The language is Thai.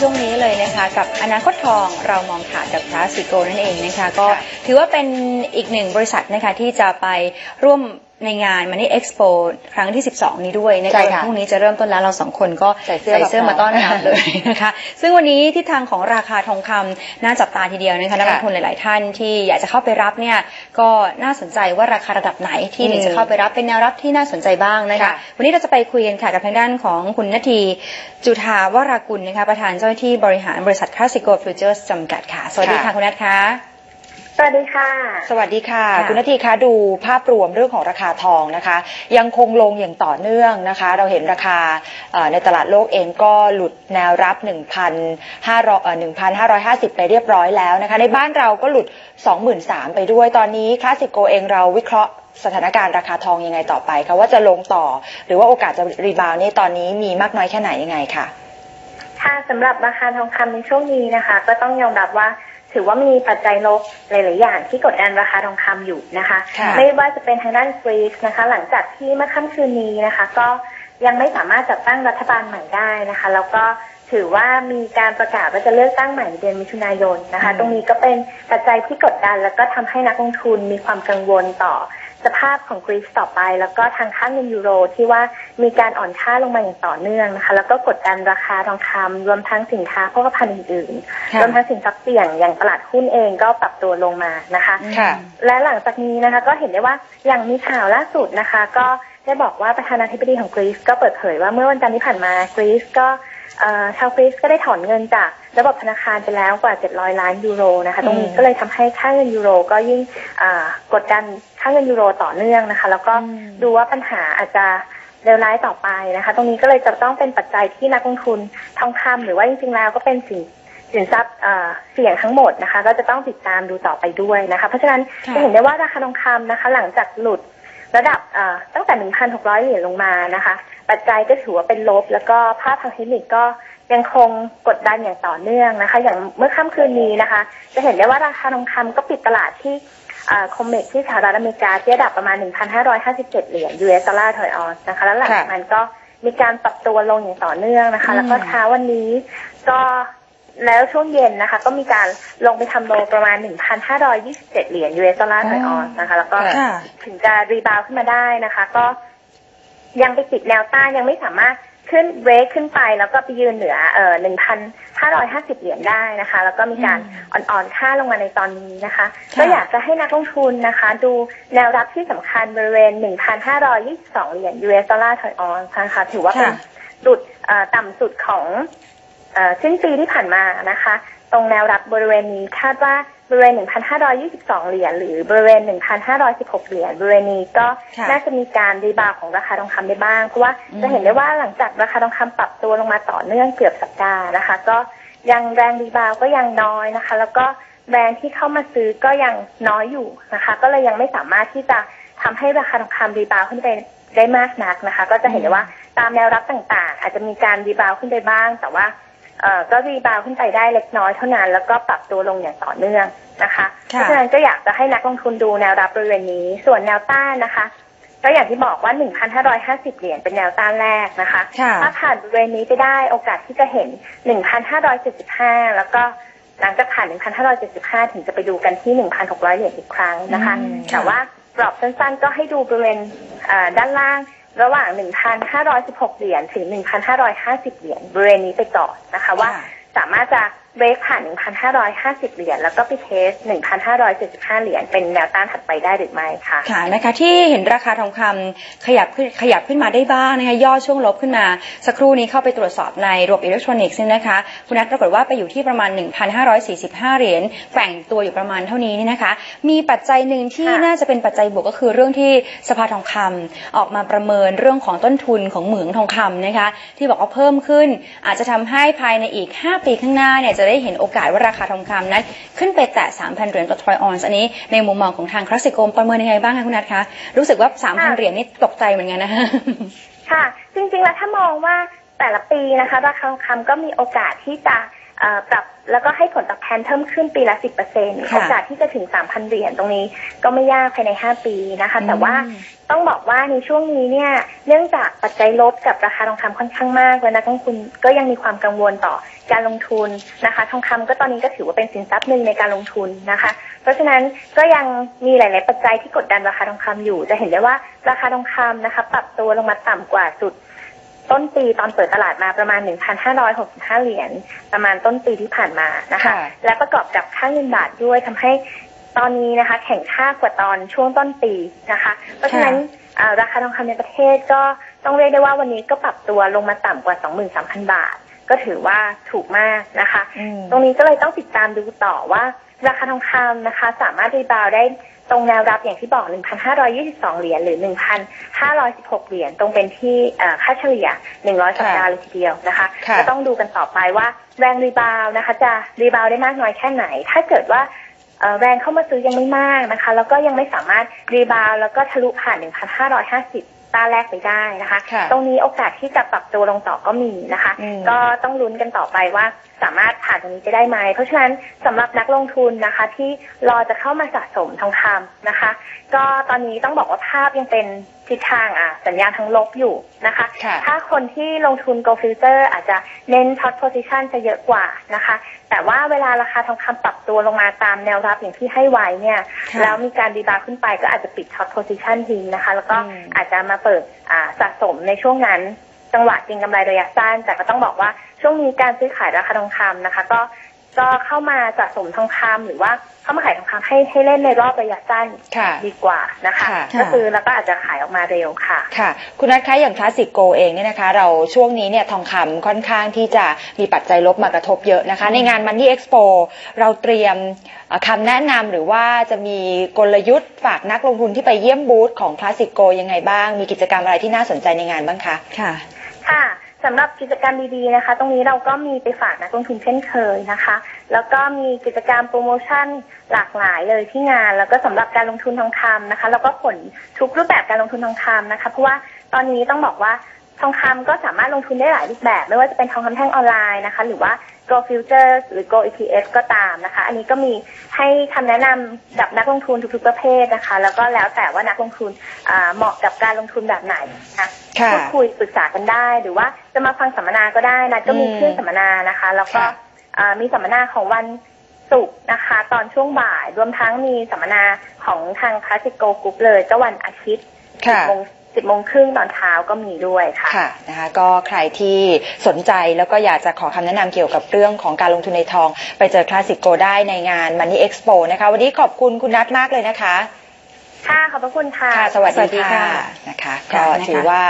ช่วงนี้เลยนะคะ กับอนาคตทองเรามองขาดกับพราสิโกนั่นเองนะคะ ก็ถือว่าเป็นอีกหนึ่งบริษัทนะคะที่จะไปร่วม ในงาน Money Expo ครั้งที่ 12 นี้ด้วยนะคะใช่ค่ะพรุ่งนี้จะเริ่มต้นแล้วเราสองคนก็ใส่เสื้อเสื้อแบบมาต้อนรับนั้นเลยนะคะ ซึ่งวันนี้ทิศทางของราคาทองคำน่าจับตาทีเดียวนะคะนักลงทุนหลาย ๆ ท่านที่อยากจะเข้าไปรับเนี่ยก็น่าสนใจว่าราคาระดับไหนที่อืมจะเข้าไปรับเป็นแนวรับที่น่าสนใจบ้างนะคะค่ะวันนี้เราจะไปคุยกันค่ะกับทางด้านของคุณนาทีจุธาวรากุลนะคะประธานเจ้าหน้าที่บริหารบริษัทคลาสสิโกฟิวเจอร์สจำกัดค่ะ สวัสดีค่ะค่ะคุณนัทคะส วัสดีค่ะ สวัสดีค่ะค่ะ คุณนาทีคะดูภาพรวมเรื่องของราคาทองนะคะ ยังคงลงอย่างต่อเนื่องนะคะ เราเห็นราคาเอ่อในตลาดโลกเองก็หลุดแนวรับ1,500เอ่อ1,550 ไปเรียบร้อยแล้วนะคะ ในบ้านเราก็หลุด 23,000 ไปด้วยตอนนี้คลาสสิโกเองเราวิเคราะห์สถานการณ์ราคาทองยังไงต่อไปคะว่าจะลงต่อ หรือว่าโอกาสจะรีบาวด์นี่ตอนนี้มีมากน้อยแค่ไหนยังไงค่ะค่ะสำหรับราคาทองคำในช่วงนี้นะคะ ก็ต้องยอมรับว่า ถือว่ามีปัจจัยลบหลาย ๆ อย่างที่กดดันราคาทองคำอยู่นะคะค่ะไม่ว่าจะเป็นทางด้านกรีซนะคะ หลังจากที่เมื่อค่ำคืนนี้นะคะ ก็ยังไม่สามารถจัดตั้งรัฐบาลใหม่ได้นะคะ แล้วก็ถือว่ามีการประกาศว่าจะเลือกตั้งใหม่ในเดือนมิถุนายนนะคะอืมตรงนี้ก็เป็นปัจจัยที่กดดัน แล้วก็ทำให้นักลงทุนมีความกังวลต่อ สภาพของกรีซต่อไป แล้วก็ทางค่าเงินยูโรที่ว่ามีการอ่อนค่าลงมาอย่างต่อเนื่องนะคะ แล้วก็กดดันราคาทองคำรวมทั้งสินค้าโภคภัณฑ์อื่นๆค่ะรวมทั้งสินทรัพย์เสี่ยงอย่างตลาดหุ้นเองก็ปรับตัวลงมานะคะค่ะและหลังจากนี้นะคะก็เห็นได้ว่าอย่างมีข่าวล่าสุดนะคะ ก็ได้บอกว่าประธานาธิบดีของกรีซก็เปิดเผยว่าเมื่อวันจันทร์ที่ผ่านมากรีซก็เอ่อ ชาวกรีซก็ได้ถอนเงินจากระบบธนาคารไปแล้วกว่า 700 ล้านยูโรนะคะตรงนี้อืมก็เลยทำให้ค่าเงินยูโรก็ยิ่งอ่ากดดันค่าเงินยูโรต่อเนื่องนะคะ แล้วก็อืมดูว่าปัญหาอาจจะเลวร้ายต่อไปนะคะ ตรงนี้ก็เลยจะต้องเป็นปัจจัยที่นักลงทุนทองคำหรือว่าจริงๆแล้วก็เป็นสินสินทรัพย์เอ่อเสี่ยงทั้งหมดนะคะ ก็จะต้องติดตามดูต่อไปด้วยนะคะ เพราะฉะนั้นค่ะจะเห็นได้ว่าราคาทองคำนะคะ หลังจากหลุด ระดับตั้งแต่ 1,600 เหรียญลงมานะคะ ปัจจัยก็ถือว่าเป็นลบ แล้วก็ภาพทางเทคนิคก็ยังคงกดดันอย่างต่อเนื่องนะคะ อย่างเมื่อค่ำคืนนี้นะคะ จะเห็นได้ว่าราคาทองคำก็ปิดตลาดที่คอมเมกที่สหรัฐอเมริกาที่ระดับประมาณ 1,557 เหรียญ US ดอลลาร์ถอยออนนะคะ แล้วหลังจากนั้นก็มีการปรับตัวลงอย่างต่อเนื่องนะคะ แล้วก็เช้าวันนี้ก็ แล้วช่วงเย็นนะคะ ก็มีการลงไปทำโลประมาณ 1,527 เหรียญ US ดอลลาร์ถอยออนนะคะ แล้วก็ค่ะ ถึงจะรีบาวด์ขึ้นมาได้นะคะ ก็ยังไปติดแนวต้านยังไม่สามารถขึ้นเบรกขึ้นไป แล้วก็ไปยืนเหนือเอ่อ1,550 เหรียญได้นะคะ แล้วก็มีการอืมอ่อนๆค่าลงมาในตอนนี้นะคะ ค่ะ ก็อยากจะให้นักลงทุนนะคะ ดูแนวรับที่สำคัญบริเวณ 1,522 เหรียญ US ดอลลาร์ถอยออนนะคะถือว่าเป็น ค่ะ จุดเอ่อต่ำสุดของเอ่อ สิ้นปีที่ผ่านมานะคะ ตรงแนวรับบริเวณนี้คาดว่าบริเวณ 1,522 เหรียญหรือบริเวณ 1,516 เหรียญบริเวณนี้ก็ค่ะน่าจะมีการรีบาวด์ของราคาทองคำได้บ้าง เพราะว่าอืมจะเห็นได้ว่าหลังจากราคาทองคำปรับตัวลงมาต่อเนื่องเกือบสัปดาห์นะคะ ก็ยังแรงรีบาวด์ก็ยังน้อยนะคะ แล้วก็แรงที่เข้ามาซื้อก็ยังน้อยอยู่นะคะ ก็เลยยังไม่สามารถที่จะทำให้ราคาทองคำรีบาวด์ขึ้นไปได้มากนักนะคะ ก็จะเห็นได้ว่าตามแนวรับต่างๆ อาจจะมีการรีบาวด์ขึ้นไปบ้าง แต่ว่าเอ่อ ก็รีบาวด์ขึ้นไปได้เล็กน้อยเท่านั้น แล้วก็ปรับตัวลงอย่างต่อเนื่องนะคะเพค่ะราะฉะนั้นก็อยากจะให้นักลงทุนดูแนวรับบริเวณนี้ ส่วนแนวต้านนะคะ ก็อย่างที่บอกว่า 1,550 เหรียญเป็นแนวต้านแรกนะคะค่ะถ้าผ่านบริเวณนี้ไปได้โอกาสที่จะเห็น 1,575 แล้วก็หลังจากผ่าน 1,575 ถึงจะไปดูกันที่ 1,600 เหรียญอีกครั้งนะคะอืมแต่ว่ากรอบสั้นๆ ก็ให้ดูบริเวณเอ่อด้านล่าง ระหว่าง 1,516 เหรียญถึง 1,550 เหรียญบริเวณนี้ไปก่อนนะคะว่าค่ะสามารถจะเบรกผ่าน 1,550 เหรียญ แล้วก็ไปเทส 1,575 เหรียญ เป็นแนวต้านถัดไปได้หรือไม่คะค่ะนะคะที่เห็นราคาทองคำขยับขึ้นขยับขึ้นมาได้บ้างนะคะย่อช่วงลบขึ้นมา สักครู่นี้เข้าไปตรวจสอบในระบบอิเล็กทรอนิกส์เนี่ยนะคะ คุณนัทปรากฏว่าไปอยู่ที่ประมาณ 1,545 เหรียญแกว่งตัวอยู่ประมาณเท่านี้นี่นะคะ มีปัจจัยหนึ่งที่ค่ะน่าจะเป็นปัจจัยบวกก็คือเรื่องที่สภาทองคำออกมาประเมินเรื่องของต้นทุนของเหมืองทองคำนะคะที่บอกว่าเพิ่มขึ้น อาจจะทำให้ภายในอีก 5 ปีข้างหน้าเนี่ยจะได้เห็นโอกาสว่าราคาทองคำนั้นขึ้นไปแตะ 3,000 เหรียญต่อทรอยออนซ์อันนี้ในมุมมองของทางคลาสสิโกมประเมินยังไงบ้างคะคุณนัทคะรู้สึกว่า 3,000 เหรียญนี่ตกใจเหมือนกันนะคะค่ะ จริงๆแล้วถ้ามองว่าแต่ละปีนะคะราคาทองคำก็มีโอกาสที่จะ ปรับแล้วก็ให้ผลตอบแทนเพิ่มขึ้นปีละ 10%โค่ะอกาสที่จะถึง 3,000 เหรียญตรงนี้ก็ไม่ยากภายใน 5 ปีนะคะ แต่ว่าอืมต้องบอกว่าในช่วงนี้เนี่ยเนื่องจากปัจจัยลบกับราคาทองคำค่อนข้างมากแล้วนะทั้งคุณก็ยังมีความกังวลต่อการลงทุนนะคะ ทองคำก็ตอนนี้ก็ถือว่าเป็นสินทรัพย์หนึ่งในการลงทุนนะคะ เพราะฉะนั้นก็ยังมีหลาย ๆ ปัจจัยที่กดดันราคาทองคำอยู่ จะเห็นได้ว่าราคาทองคำนะคะ ปรับตัวลงมาต่ำกว่าจุด ต้นปีตอนเปิดตลาดมาประมาณ 1,565 เหรียญประมาณต้นปีที่ผ่านมานะคะค่ะและประกอบกับค่าเงินบาทด้วยทำให้ตอนนี้นะคะ แข่งค่ากว่าตอนช่วงต้นปีนะคะ เพราะฉะนั้นอ่าราคาทองคำในประเทศก็ต้องเรียกได้ว่าวันนี้ก็ปรับตัวลงมาต่ำกว่า 23,000 บาท ก็ถือว่าถูกมากนะคะอืมตรงนี้ก็เลยต้องติดตามดูต่อว่า ราคาทองคำนะคะ สามารถรีบาวด์ได้ตรงแนวรับอย่างที่บอก 1,522 เหรียญหรือ 1,516 เหรียญตรงเป็นที่เอ่อค่าเฉลี่ย 100 สัปดาห์เลยทีเดียวนะคะค่ะก็ต้องดูกันต่อไปว่าแรงรีบาวด์นะคะ จะรีบาวด์ได้มากน้อยแค่ไหน ถ้าเกิดว่าเอ่อแรงเข้ามาซื้อยังไม่มากนะคะ แล้วก็ยังไม่สามารถรีบาวด์แล้วก็ทะลุผ่าน 1,550ต้านแรกไปได้นะคะค่ะตรงนี้โอกาสที่จะปรับตัวลงต่อก็มีนะคะอืมก็ต้องลุ้นกันต่อไปว่า สามารถผ่านตรงนี้ไปได้ไหม เพราะฉะนั้นสำหรับนักลงทุนนะคะ ที่รอจะเข้ามาสะสมทองคำนะคะ ก็ตอนนี้ต้องบอกว่าภาพยังเป็นทิศทางอะสัญญาณทั้งลบอยู่นะคะค่ะถ้าคนที่ลงทุน Go Future อาจจะเน้นช็อตโพซิชันจะเยอะกว่านะคะ แต่ว่าเวลาราคาทองคำปรับตัวลงมาตามแนวรับอย่างที่ให้ไว้เนี่ยค่ะแล้วมีการรีบาวด์ขึ้นไปก็อาจจะปิดช็อตโพซิชันทิ้งนะคะ แล้วก็อืมอาจจะมาเปิดอ่าสะสมในช่วงนั้น จังหวะจริงกำไรระยะสั้น แต่ก็ต้องบอกว่าช่วงนี้การซื้อขายราคาทองคำนะคะ ก็ก็เข้ามาสะสมทองคำหรือว่าเข้ามาขายทองคำให้ให้เล่นในรอบระยะสั้นค่ะดีกว่านะคะค่ะก็คือแล้วก็อาจจะขายออกมาเร็วค่ะค่ะ คุณนัทคะอย่างคลาสสิกโกเองเนี่ยนะคะ เราช่วงนี้เนี่ยทองคำค่อนข้างที่จะมีปัจจัยลบมากระทบเยอะนะคะ ในงาน Money Expo เราเตรียมเอ่อคำแนะนำหรือว่าจะมีกลยุทธ์ฝากนักลงทุนที่ไปเยี่ยมบูธของคลาสสิกโกยังไงบ้าง มีกิจกรรมอะไรที่น่าสนใจในงานบ้างคะค่ะค่ะ สำหรับกิจกรรมดีๆนะคะ ตรงนี้เราก็มีไปฝากนักลงทุนเช่นเคยนะคะ แล้วก็มีกิจกรรมโปรโมชั่นหลากหลายเลยที่งาน แล้วก็สำหรับการลงทุนทองคำนะคะ แล้วก็ผลทุกรูปแบบการลงทุนทองคำนะคะ เพราะว่าตอนนี้ต้องบอกว่า ทองคำก็สามารถลงทุนได้หลายรูปแบบ ไม่ว่าจะเป็นทองคำแท่งออนไลน์นะคะ หรือว่า Go Futures หรือ Go ETF ก็ตามนะคะ อันนี้ก็มีให้คำแนะนำกับนักลงทุนทุกๆประเภทนะคะ แล้วก็แล้วแต่ว่านักลงทุนอ่าเหมาะกับการลงทุนแบบไหนนะคะค่ะพูดคุยปรึกษากันได้ หรือว่าจะมาฟังสัมมนาก็ได้นะก็มีอืมคลื่นสัมมนานะคะ แล้วก็ค่ะอ่ามีสัมมนาของวันศุกร์นะคะ ตอนช่วงบ่ายรวมทั้งมีสัมมนาของทางคลาสสิโกกรุ๊ปเลยก็วันอาทิตย์สิบค่ะโมง สิบโมงครึ่งตอนเช้าก็มีด้วยค่ะค่ะนะคะก็ใครที่สนใจแล้วก็อยากจะขอคำแนะนำเกี่ยวกับเรื่องของการลงทุนในทอง ไปเจอคลาสสิกโกได้ในงาน Money Expo นะคะ วันนี้ขอบคุณคุณนัทมากเลยนะคะ ค่ะ ขอบพระคุณค่ะค่ะสวัสสวัสดีดีค่ะค่ะนะคะค่ะก็นะคะถือว่า